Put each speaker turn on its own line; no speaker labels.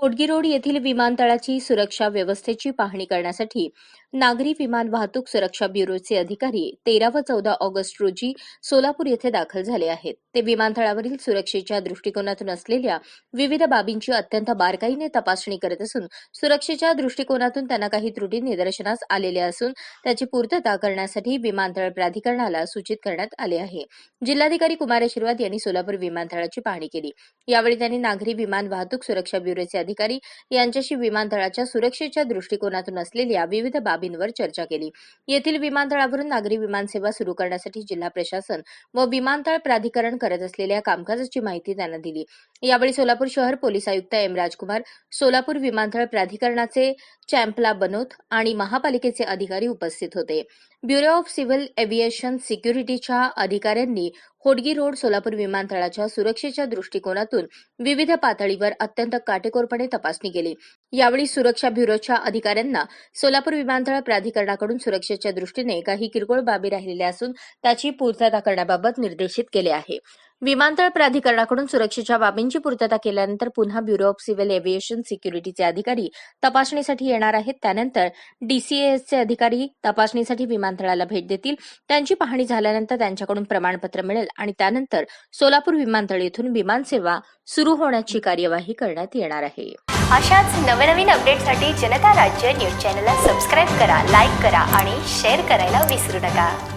Kotgi road येथील विमानतळाची सुरक्षा व्यवस्थेची पाहणी करण्यासाठी नागरी विमान वाहतूक सुरक्षा ब्युरोचे अधिकारी तेरा व चौदा ऑगस्ट रोजी सोलापूर येथे दाखल झाले आहेत. ते विमानतळावरील सुरक्षेच्या दृष्टिकोनातून असलेल्या विविध बाबींची अत्यंत बारकाईने तपासणी करत असून सुरक्षेच्या दृष्टिकोनातून त्यांना काही त्रुटी निदर्शनास आलेल्या असून त्याची पूर्तता करण्यासाठी विमानतळ प्राधिकरणाला सूचित करण्यात आले आहे. जिल्हाधिकारी कुमार आशीर्वाद यांनी सोलापूर विमानतळाची पाहणी केली. यावेळी त्यांनी नागरी विमान वाहतूक सुरक्षा ब्युरोचे अधिकारी यांच्याशी विमानतळाच्या सुरक्षेच्या दृष्टिकोनातून असलेल्या विविध बाबी बाबींवर चर्चा केली. येथील विमानतळावरून नागरी विमानसेवा सुरू करण्यासाठी जिल्हा प्रशासन व विमानतळ प्राधिकरण करत असलेल्या कामकाजाची माहिती त्यांना दिली. यावेळी सोलापूर शहर पोलीस आयुक्त एम. राजकुमार सोलापूर विमानतळ प्राधिकरणाचे चॅम्पला बनोत आणि महापालिकेचे अधिकारी उपस्थित होते. ब्युरो ऑफ सिव्हिल एव्हिएशन सिक्युरिटीच्या अधिकाऱ्यांनी होडगी रोड सोलापूर विमानतळाच्या सुरक्षेच्या दृष्टिकोनातून विविध पातळीवर अत्यंत काटेकोरपणे तपासणी केली. यावेळी सुरक्षा ब्युरोच्या अधिकाऱ्यांना सोलापूर विमानतळ प्राधिकरणाकडून सुरक्षेच्या दृष्टीने काही किरकोळ बाबी राहिलेल्या असून त्याची पूर्तता करण्याबाबत निर्देशित केले आहे. विमानतळ प्राधिकरणाकडून सुरक्षेच्या बाबींची पूर्तता केल्यानंतर पुन्हा ब्युरो ऑफ सिव्हिल एव्हिएशन सिक्युरिटीचे अधिकारी तपासणीसाठी येणार आहेत. त्यानंतर डीसीएसचे अधिकारी तपासणीसाठी विमानतळाला भेट देतील. त्यांची पाहणी झाल्यानंतर त्यांच्याकडून प्रमाणपत्र मिळेल आणि त्यानंतर सोलापूर विमानतळ येथून विमानसेवा सुरू होण्याची कार्यवाही करण्यात येणार आहे.
अशाच नवनवीन अपडेटसाठी जनता राज्य न्यूज चॅनलला सबस्क्राईब करा लाईक करा आणि शेअर करायला विसरू नका.